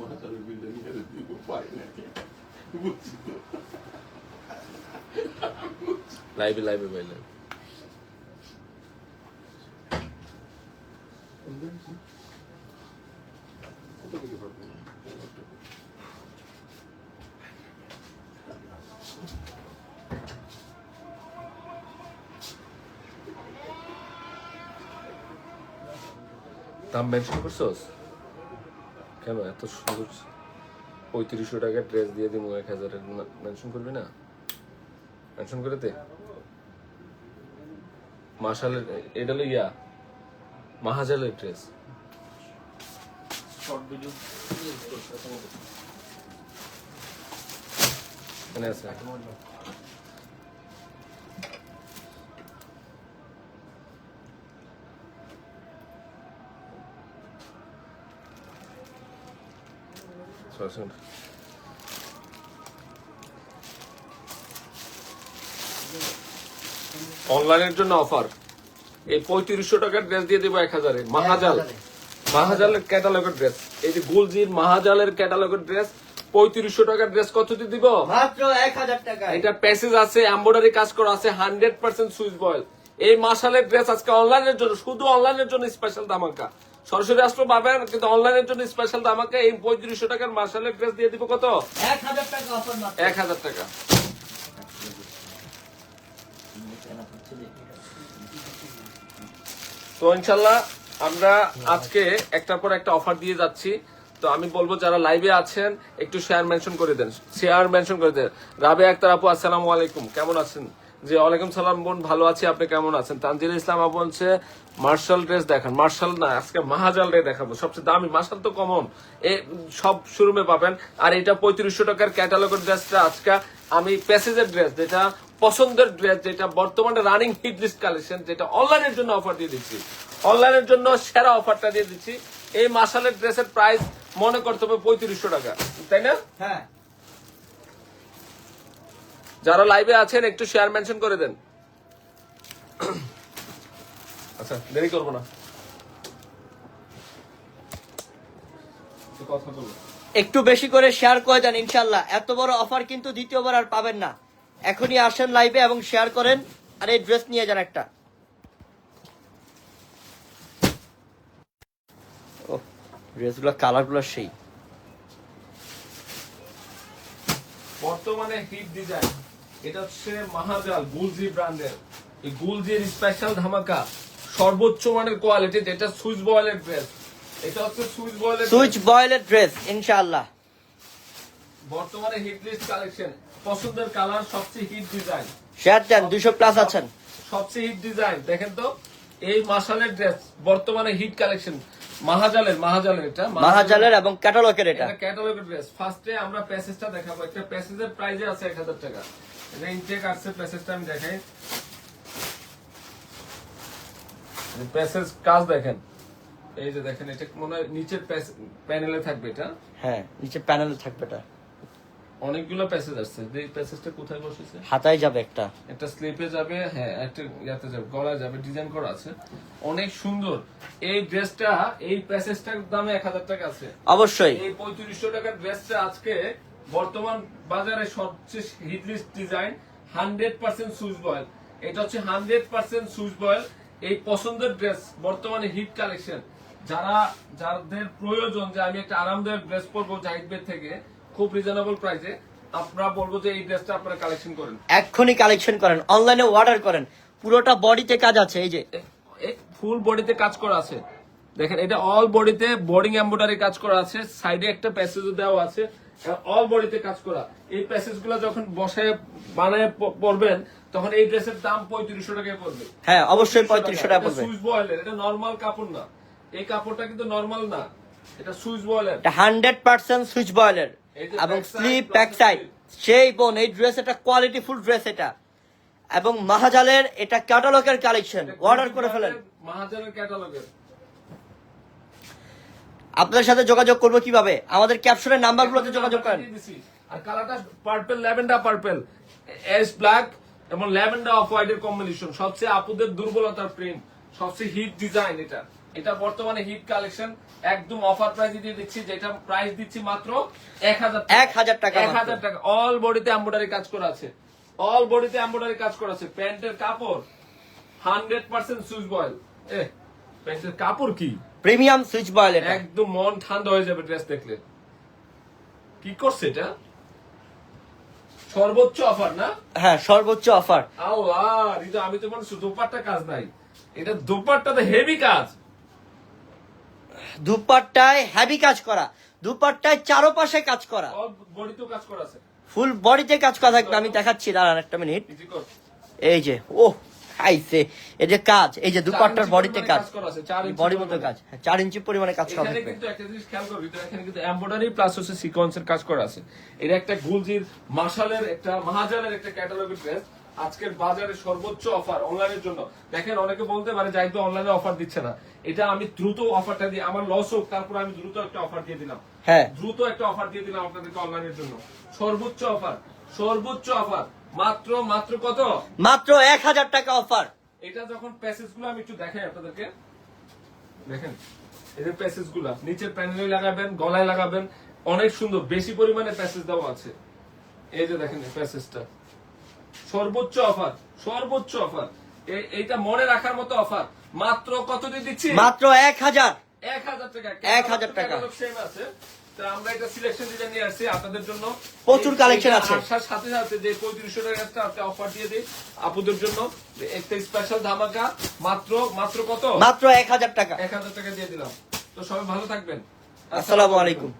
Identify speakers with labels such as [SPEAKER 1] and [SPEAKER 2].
[SPEAKER 1] মাথার বিল্ডিং এর দিব পাই না বুঝছি তো
[SPEAKER 2] লাইভে লাইভে পাইলে
[SPEAKER 1] কত থেকে পারব
[SPEAKER 2] দাম মেনশন করছোস কেন? এত সুন্দর পঁয়ত্রিশশো টাকা ড্রেস দিয়ে দিব এক হাজারের মেনশন করবি না? মেনশন করে দে মাসালের এটা হলো ইয়া মাহাজালের ড্রেস আছে। Sorry. অনলাইনের জন্য অফার এই পঁয়ত্রিশশো টাকার ড্রেস দিয়ে দেবো এক হাজারে। মাহাজাল। মাহাজালের ক্যাটালগের ড্রেস এই যে গুলজির মাহাজালের ক্যাটালগের ড্রেস পঁয়ত্রিশশো টাকার ড্রেস কত দিয়ে দিব?
[SPEAKER 3] মাত্র এক হাজার টাকা।
[SPEAKER 2] এটা প্যাসেজ আছে এমব্রয়ডারি কাজ করা আছে হান্ড্রেড পার্সেন্ট সুইচ বয়েল এই মাসালের ড্রেস আজকে অনলাইনের জন্য শুধু অনলাইনের জন্য স্পেশাল ধামাকা। সরাসরি আসলে পাবেন কিন্তু অনলাইনের জন্য স্পেশাল ধামাকা এই পঁয়ত্রিশশো টাকার মাসালের ড্রেস দিয়ে দিব কত?
[SPEAKER 3] এক হাজার টাকা
[SPEAKER 2] তো ইনশাল্লাহ আমরা আজকে একটার পর একটা অফার দিয়ে যাচ্ছি। তো আমি বলব যারা লাইভে আছেন একটু শেয়ার মেনশন করে দেন। শেয়ার মেনশন করে দেন। রাবে আক্তার আপু আসসালামু আলাইকুম। কেমন আছেন? জি, ওয়ালাইকুম সালাম বোন, ভালো আছি, আপনি কেমন আছেন? তানজিল ইসলাম বলছে মার্শাল ড্রেস দেখান। মার্শাল না, আজকে মাহাজাল রে দেখাবো। সবচেয়ে দামি মার্শাল তো কমন এ, সব শোরুমে পাবেন। আর এটা পঁয়ত্রিশশো টাকার ক্যাটালগের ড্রেসটা আজকে আমি প্যাসেজের ড্রেস যেটা পছন্দের ড্রেস যেটা বর্তমানে রানিং হিট লিস্ট কালেকশন যেটা অনলাইনের জন্য অফার দিয়ে দিচ্ছি। অনলাইনের জন্য সেরা অফারটা দিয়ে দিচ্ছি। এই মাসালের ড্রেসের প্রাইস মনে করতে হবে পঁয়ত্রিশশো টাকা। তাই না?
[SPEAKER 3] হ্যাঁ।
[SPEAKER 2] যারা লাইভে আছেন একটু শেয়ার মেনশন করে দেন। আচ্ছা দেরি করব না। একটু
[SPEAKER 3] বেশি করে শেয়ার করে দেন ইনশাল্লাহ এত বড় অফার কিন্তু দ্বিতীয়বার আর পাবেন না। এখনই আসেন লাইভে এবং শেয়ার করেন আর এই ড্রেস নিয়ে যান একটা। ও ড্রেসগুলো কালারগুলো সেই।
[SPEAKER 2] বর্তমানে হিট ডিজাইন এটা হচ্ছে মাহাজাল গুলজি ব্র্যান্ডের। এই গুলজির স্পেশাল ধামাকা সর্বোচ্চ মানের কোয়ালিটি যেটা সুইচ বয়েলের ড্রেস এটা হচ্ছে সুইচ বয়েলের
[SPEAKER 3] সুইচ বয়েলের ড্রেস ইনশাআল্লাহ।
[SPEAKER 2] বর্তমানে হিট লিস্ট কালেকশন পছন্দের কালার সবচেয়ে হিট ডিজাইন
[SPEAKER 3] শেয়ার দেন দুশো প্লাস আছেন।
[SPEAKER 2] সবচেয়ে হিট ডিজাইন দেখেন তো এই মাসালের ড্রেস বর্তমানে হিট কালেকশন মাহাজালের মাহাজালের এটা
[SPEAKER 3] মাহাজালের এবং ক্যাটালগের এটা।
[SPEAKER 2] এটা ক্যাটালগের ড্রেস ফার্স্টে আমরা প্যাসেজটা দেখাবো একটা প্যাসেজের প্রাইজে আছে এক হাজার টাকা। এটা ইনটেক আসছে প্যাসেজটা আমি দেখাই প্যাসেজ কাজ দেখেন। এই যে দেখেন এটা মনে হয় নিচের প্যানেলে থাকবে এটা।
[SPEAKER 3] হ্যাঁ নিচে প্যানেল থাকবে এটা।
[SPEAKER 2] অনেকগুলো প্যাসেজ আসছে। যে প্যাসেজটা কোথায় বসেছে?
[SPEAKER 3] হাতায় যাবে একটা।
[SPEAKER 2] একটা স্লিপে যাবে হ্যাঁ একটা ইয়াতে যাবে গলায় যাবে ডিজাইন করা আছে। অনেক সুন্দর। এই ড্রেসটা এই প্যাসেজটার দামে এক হাজার টাকা আছে।
[SPEAKER 3] অবশ্যই।
[SPEAKER 2] এই পঁয়ত্রিশশো টাকার ড্রেসটা আজকে বর্তমান বাজারে সবচেয়ে hit list design hundred percent Swiss voile এটা হচ্ছে হান্ড্রেড পার্সেন্ট সুইচ বয়েল এই পছন্দের ড্রেস বর্তমানে হিট কালেকশন যারা যাদের প্রয়োজন যে আমি একটা আরামদায়ক ড্রেস পরবো জাহিদ বেদ থেকে খুব রিজনেবল প্রাইসে আপনারা বলব যে এই ড্রেসটা আপনারা কালেকশন করেন।
[SPEAKER 3] এক্ষুনি কালেকশন করেন অনলাইনে অর্ডার করেন। পুরোটা বডিতে কাজ আছে এই যে।
[SPEAKER 2] ফুল বডিতে কাজ করা আছে। দেখেন এটা অল বডিতে বোর্ডিং এমব্রয়ডারি কাজ করা আছে সাইডে একটা প্যাসেজ দেওয়া আছে। অল বডিতে কাজ করা। এই প্যাসেজগুলো যখন বসায় বানায় প- পরবেন তখন এই ড্রেসের দাম পঁয়ত্রিশশো টাকায় পড়বে।
[SPEAKER 3] হ্যাঁ অবশ্যই পঁয়ত্রিশশো টাকা পড়বে।
[SPEAKER 2] সুইচ বয়েলের এটা নর্মাল কাপড় না। এই কাপড়টা কিন্তু নর্মাল না। এটা সুইচ বয়েলের।
[SPEAKER 3] এটা হান্ড্রেড পার্সেন্ট সুইচ বয়েলের। এবং স্লিপ ব্যাক সাইড সেই বোন এই ড্রেস এটা কোয়ালিটি ফুল ড্রেস এটা। এবং মাহাজালের এটা ক্যাটালগের কালেকশন অর্ডার করে ফেলেন।
[SPEAKER 2] মাহাজারের ক্যাটালগের
[SPEAKER 3] আপনাদের সাথে যোগাযোগ করব কীভাবে? আমাদের ক্যাপশনের নাম্বারগুলোতে যোগাযোগ করেন।
[SPEAKER 2] আর কালারটা purple lavender purple S black এবং ল্যাভেন্ডার অফ হোয়াইট এর কম্বিনেশন সবচেয়ে আপুদের দুর্বলতার প্রেম সবচেয়ে হিট ডিজাইন এটা। এটা বর্তমানে হিট কালেকশন একদম অফার প্রাইস দিয়ে দিচ্ছি যেটা প্রাইস দিচ্ছি মাত্র এক হাজার
[SPEAKER 3] এক হাজার টাকা
[SPEAKER 2] এক। হাজার টাকা। অল বডিতে এমব্রয়ডারি কাজ করা আছে। অল বডিতে এমব্রয়ডারি কাজ করা আছে। প্যান্টের কাপড় হান্ড্রেড পার্সেন্ট সুইচ বয়েল এ প্যান্টের কাপড় কি?
[SPEAKER 3] প্রিমিয়াম সুইচ বয়েল এটা।
[SPEAKER 2] একদম মন ঠান্ডা হয়ে যাবে ড্রেস দেখলে। কি করছে এটা? সর্বোচ্চ অফার না?
[SPEAKER 3] হ্যাঁ সর্বোচ্চ অফার।
[SPEAKER 2] আল্লাহ আমি তো মনে দোপাট্টা কাজ নাই। এটা দোপাট্টাতে হেভি কাজ।
[SPEAKER 3] দুপাট্টায় হেভি কাজ করা। দুপাট্টায় চারোপাশে কাজ করা।
[SPEAKER 2] বডিতেও কাজ করা আছে।
[SPEAKER 3] ফুল বডিতে কাজ করা থাকবে। আমি দেখাচ্ছি দাঁড়ান একটা মিনিট এই যে ও খাইছে। এই যে কাজ এই যে দুপাট্টার বডিতে কাজ। বডির মতো কাজ। হ্যাঁ, চার ইঞ্চি পরিমাণে কাজ করা
[SPEAKER 2] এখানে কিন্তু একটা জিনিস খেয়াল করবি এখানে কিন্তু এমব্রয়ডারি প্লাস হচ্ছে সিকোয়েন্সের কাজ করা আছে। এটা একটা গুলজির মার্শালের একটা একটা ক্যাটালগের ড্রেস আজকের বাজারে সর্বোচ্চ অফার অনলাইনের জন্য। দেখেন অনেকে বলতে পারে যাই তো অনলাইনে অফার দিচ্ছে না। এটা আমি দ্রুত অফারটা দিই আমার লস হোক তারপর আমি দ্রুত একটা অফার দিয়ে দিলাম।
[SPEAKER 3] হ্যাঁ।
[SPEAKER 2] দ্রুত একটা অফার দিয়ে দিলাম আপনাদেরকে অনলাইনের জন্য। সর্বোচ্চ অফার সর্বোচ্চ অফার মাত্র মাত্র কত?
[SPEAKER 3] মাত্র এক হাজার টাকা অফার
[SPEAKER 2] এটা যখন প্যাসেজগুলো আমি একটু দেখাই আপনাদেরকে। দেখেন এই যে প্যাসেজগুলা নিচের প্যানেলে লাগাবেন গলায় লাগাবেন অনেক সুন্দর বেশি পরিমাণে প্যাসেজ দেওয়া আছে। এই যে দেখেন প্যাসেজটা সর্বোচ্চ অফার সর্বোচ্চ অফার এইটা মনে রাখার মতো অফার মাত্র কত দিয়ে দিচ্ছি?
[SPEAKER 3] মাত্র এক হাজার।
[SPEAKER 2] এক হাজার টাকা।
[SPEAKER 3] এক হাজার টাকা।
[SPEAKER 2] সেম আছে। আমরা এটা সিলেকশন ডিজাইন নিয়ে আসছি আপনাদের জন্য।
[SPEAKER 3] প্রচুর
[SPEAKER 2] কালেকশন
[SPEAKER 3] আছে।
[SPEAKER 2] আসার সাথে সাথে যে পঁয়ত্রিশশো একটা অফার দিয়ে দিই আপুদের জন্য। একটা স্পেশাল ধামাকা মাত্র মাত্র কত?
[SPEAKER 3] মাত্র এক হাজার টাকা।
[SPEAKER 2] এক হাজার টাকা দিয়ে দিলাম। তো সবাই ভালো থাকবেন।
[SPEAKER 3] আসসালামু আলাইকুম।